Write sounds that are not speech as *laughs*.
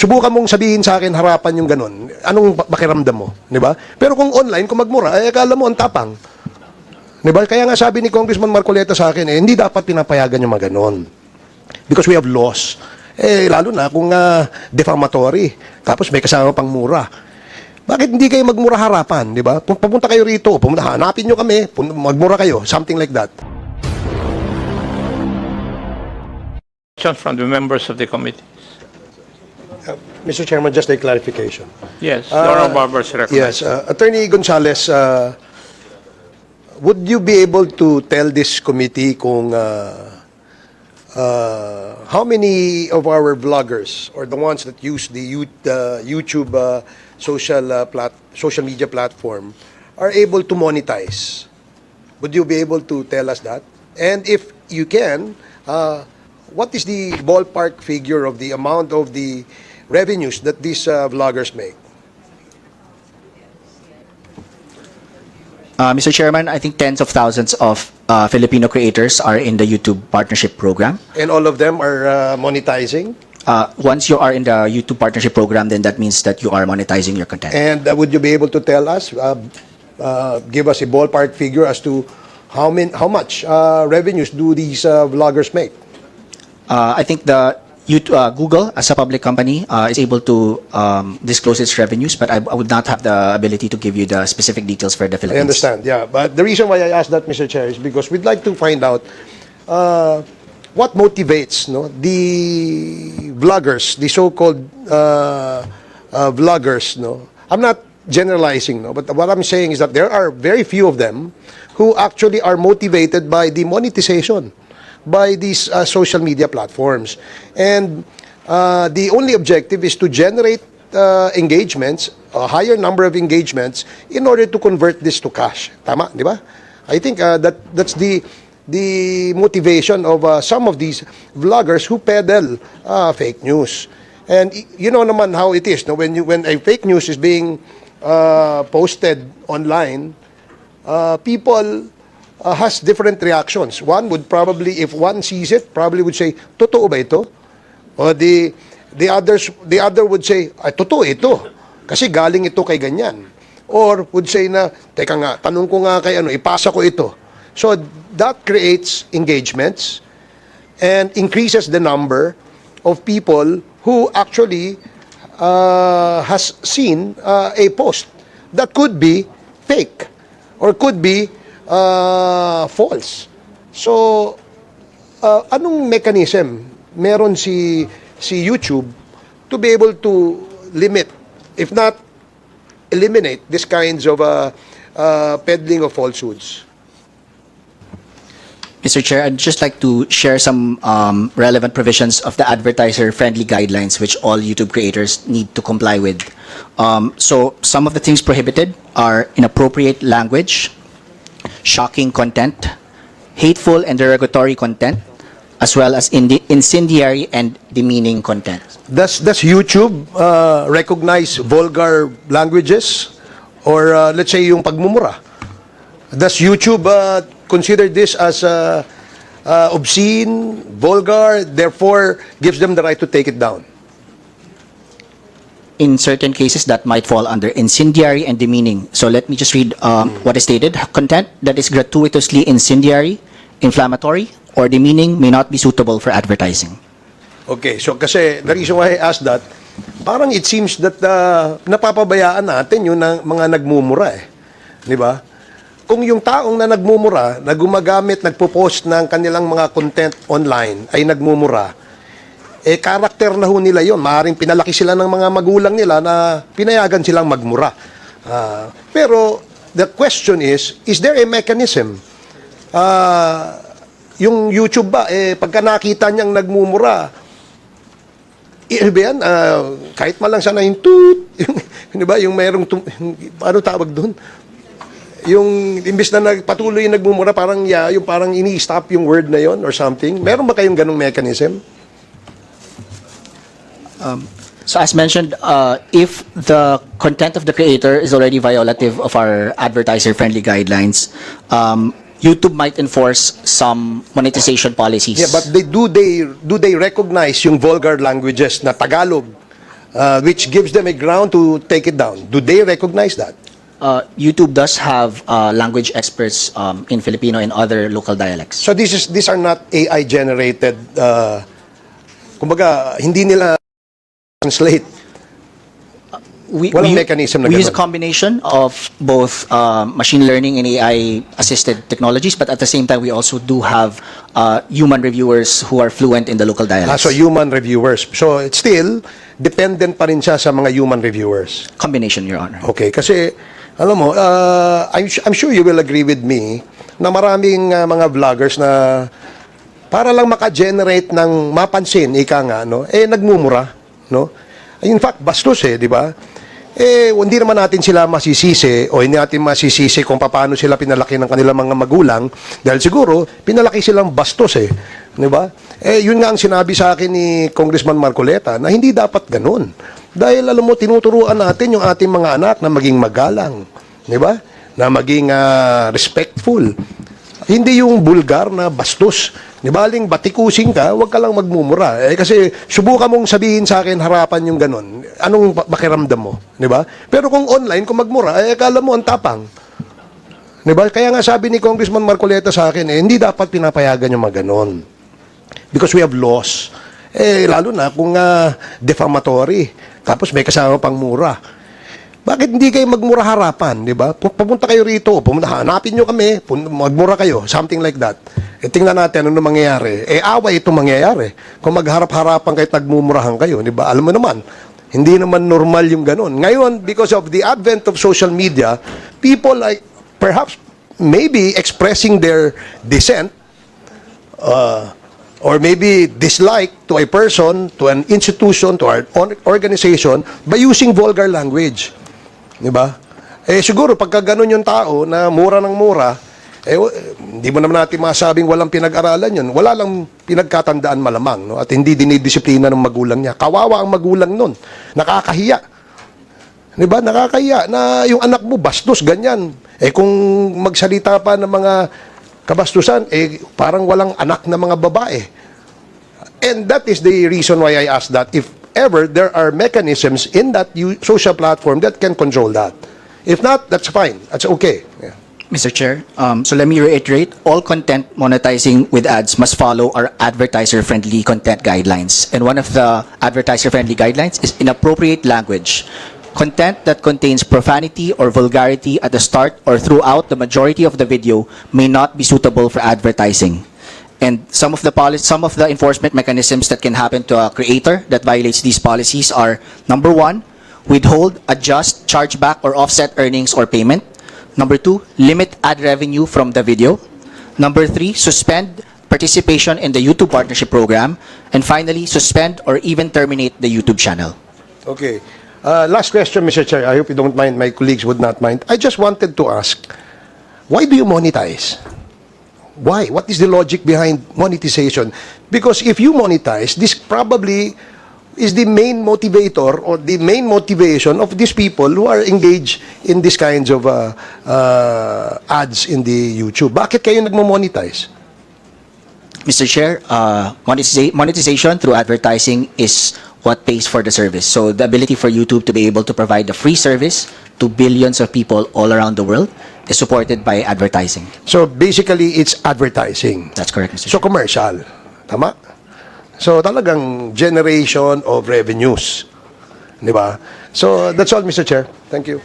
subukan mong sabihin sa akin harapan yung ganun. Anong pa- pakiramdam mo? Di ba? Pero kung online, kung magmura, ay akala mo ang tapang. Di ba? Kaya nga sabi ni Congressman Marcoleta sa akin, eh, hindi dapat pinapayagan yung mga ganon. Because we have laws. Eh, lalo na kung ah, defamatory. Tapos may kasama pang mura. Bakit hindi kayo magmura harapan, di ba? Pum- Pupunta kayo rito, pumunta, hanapin nyo kami, magmura kayo, something like that. Questions from the members of the committee? Mr. Chairman, just a clarification. Yes, Uh, Laura Barber is Yes, uh, Attorney Gonzales, uh, would you be able to tell this committee kung uh, uh, how many of our vloggers or the ones that use the you- uh, YouTube uh, social uh, plat- social media platform are able to monetize? Would you be able to tell us that? And if you can, uh, what is the ballpark figure of the amount of the revenues that these uh, vloggers make? Uh, Mr. Chairman, I think tens of thousands of uh, Filipino creators are in the YouTube partnership program. And all of them are uh, monetizing. Uh, once you are in the YouTube partnership program, then that means that you are monetizing your content. And uh, would you be able to tell us, uh, uh, give us a ballpark figure as to how min, how much uh, revenues do these uh, vloggers make? Uh, I think the YouTube, uh, Google, as a public company, uh, is able to um, disclose its revenues, but I, I would not have the ability to give you the specific details for the Philippines. I understand, yeah. But the reason why I asked that, Mr. Chair, is because we'd like to find out uh, what motivates no, the vloggers, the so-called uh, uh, vloggers. No? I'm not generalizing, no? but what I'm saying is that there are very few of them who actually are motivated by the monetization by these uh, social media platforms. And uh, the only objective is to generate uh, engagements, a higher number of engagements, in order to convert this to cash. Tama, di ba? I think uh, that that's the the motivation of uh, some of these vloggers who peddle uh, fake news. And you know naman how it is, no? When you when a fake news is being uh, posted online, uh, people uh, has different reactions. One would probably, if one sees it, probably would say, totoo ba ito? O the, the, others, the other would say, ay, totoo ito. Kasi galing ito kay ganyan. Or would say na, teka nga, tanong ko nga kay ano, ipasa ko ito. So that creates engagements and increases the number of people who actually uh, has seen uh, a post that could be fake or could be uh, false. So, uh, anong mechanism meron si si YouTube to be able to limit, if not eliminate, these kinds of uh, uh, peddling of falsehoods? Mr. Chair, I'd just like to share some um, relevant provisions of the advertiser-friendly guidelines which all YouTube creators need to comply with. Um, so some of the things prohibited are inappropriate language, shocking content, hateful and derogatory content, as well as incendiary and demeaning content. Does does YouTube uh, recognize vulgar languages or uh, let's say yung pagmumura? Does YouTube uh, consider this as uh, uh, obscene, vulgar, therefore gives them the right to take it down? In certain cases that might fall under incendiary and demeaning. So let me just read um, what is stated. Content that is gratuitously incendiary, inflammatory, or demeaning may not be suitable for advertising. Okay, so kasi the reason why I asked that, parang it seems that uh, napapabayaan natin yung na, mga nagmumura eh. Di ba? Kung yung taong na nagmumura, na gumagamit, nagpo-post ng kanilang mga content online ay nagmumura, eh karakter na ho nila yon. Maaring pinalaki sila ng mga magulang nila na pinayagan silang magmura. Ah, pero the question is, is there a mechanism? Ah, yung YouTube ba, eh, pagka nakita niyang nagmumura, ano ba yan? Ah, kahit man lang sana yung toot, yung, *laughs* di ba, yung mayroong, tum- ano tawag doon? Yung, imbis na nagpatuloy yung nagmumura, parang, yeah, yung parang ini-stop yung word na yon or something. Meron ba kayong ganong mechanism? So as mentioned, uh, if the content of the creator is already violative of our advertiser-friendly guidelines, um, YouTube might enforce some monetization policies. Yeah, but they, do they do they recognize yung vulgar languages na Tagalog, uh, which gives them a ground to take it down. Do they recognize that? Uh, YouTube does have uh, language experts um, in Filipino and other local dialects. So this is these are not AI generated uh kumbaga hindi nila translate. We, Walang we, mechanism na we use a ganun. combination of both uh, machine learning and AI assisted technologies, but at the same time, we also do have uh, human reviewers who are fluent in the local Ah, dialects. so human reviewers. So it's still dependent pa rin siya sa mga human reviewers. Combination, Your Honor. Okay, kasi alam mo, uh, I'm, su- I'm sure you will agree with me na maraming uh, mga vloggers na para lang maka-generate ng mapansin, ika nga, no? Eh, nagmumura, no? In fact, bastos eh, di ba? Eh, hindi naman natin sila masisisi o hindi natin masisisi kung paano sila pinalaki ng kanilang mga magulang dahil siguro, pinalaki silang bastos eh. Di ba? Eh, yun nga ang sinabi sa akin ni Congressman Marcoleta na hindi dapat ganun. Dahil alam mo, tinuturuan natin yung ating mga anak na maging magalang. Di ba? Na maging ah, respectful. Hindi yung bulgar na bastos. Di ba, aling batikusin ka, huwag ka lang magmumura. Eh, kasi subukan mong sabihin sa akin harapan yung ganun. Anong pa- pakiramdam mo? Di ba? Pero kung online, kung magmura, eh, akala mo ang tapang. Di ba? Kaya nga sabi ni Congressman Marcoleta sa akin, eh, hindi dapat pinapayagan yung mga ganon. Because we have laws. Eh, lalo na kung ah, defamatory. Tapos may kasama pang mura. Bakit hindi kayo magmura harapan, di ba? Pu- Pupunta kayo rito, pumunta, hanapin nyo kami, magmura kayo, something like that. E tingnan natin ano mangyayari. Eh, away itong mangyayari. Kung magharap-harapan kayo, at nagmumurahan kayo, di ba? Alam mo naman, hindi naman normal yung ganun. Ngayon, because of the advent of social media, people like, perhaps, maybe expressing their dissent uh, or maybe dislike to a person, to an institution, to an or- organization by using vulgar language. Di ba? Eh siguro pagka ganun yung tao na mura ng mura, eh hindi mo naman natin masabing walang pinag-aralan yun. Wala lang pinagkatandaan malamang. No? At hindi dinidisiplina ng magulang niya. Kawawa ang magulang nun. Nakakahiya. Di ba? Nakakahiya na yung anak mo bastos, ganyan. Eh kung magsalita pa ng mga kabastusan, eh parang walang anak na mga babae. And that is the reason why I asked that if ever there are mechanisms in that social platform that can control that. If not, that's fine. That's okay. Yeah. Mr. Chair, um, so let me reiterate, all content monetizing with ads must follow our advertiser-friendly content guidelines. And one of the advertiser-friendly guidelines is inappropriate language. Content that contains profanity or vulgarity at the start or throughout the majority of the video may not be suitable for advertising. And some of the policy, some of the enforcement mechanisms that can happen to a creator that violates these policies are, number one, withhold, adjust, chargeback, or offset earnings or payment. Number two, limit ad revenue from the video. Number three, suspend participation in the YouTube partnership program. And finally, suspend or even terminate the YouTube channel. Okay. Uh, last question, Mr. Chair. I hope you don't mind. My colleagues would not mind. I just wanted to ask, why do you monetize? Why? What is the logic behind monetization? Because if you monetize, this probably is the main motivator or the main motivation of these people who are engaged in these kinds of uh, uh, ads in the YouTube. Bakit kayo nagmo-monetize? Mr. Chair, uh, monetiza- monetization through advertising is what pays for the service. So the ability for YouTube to be able to provide a free service to billions of people all around the world is supported by advertising. So basically, it's advertising. That's correct, Mr. So Chair. commercial. Tama? So talagang generation of revenues. Di ba? So that's all, Mr. Chair. Thank you.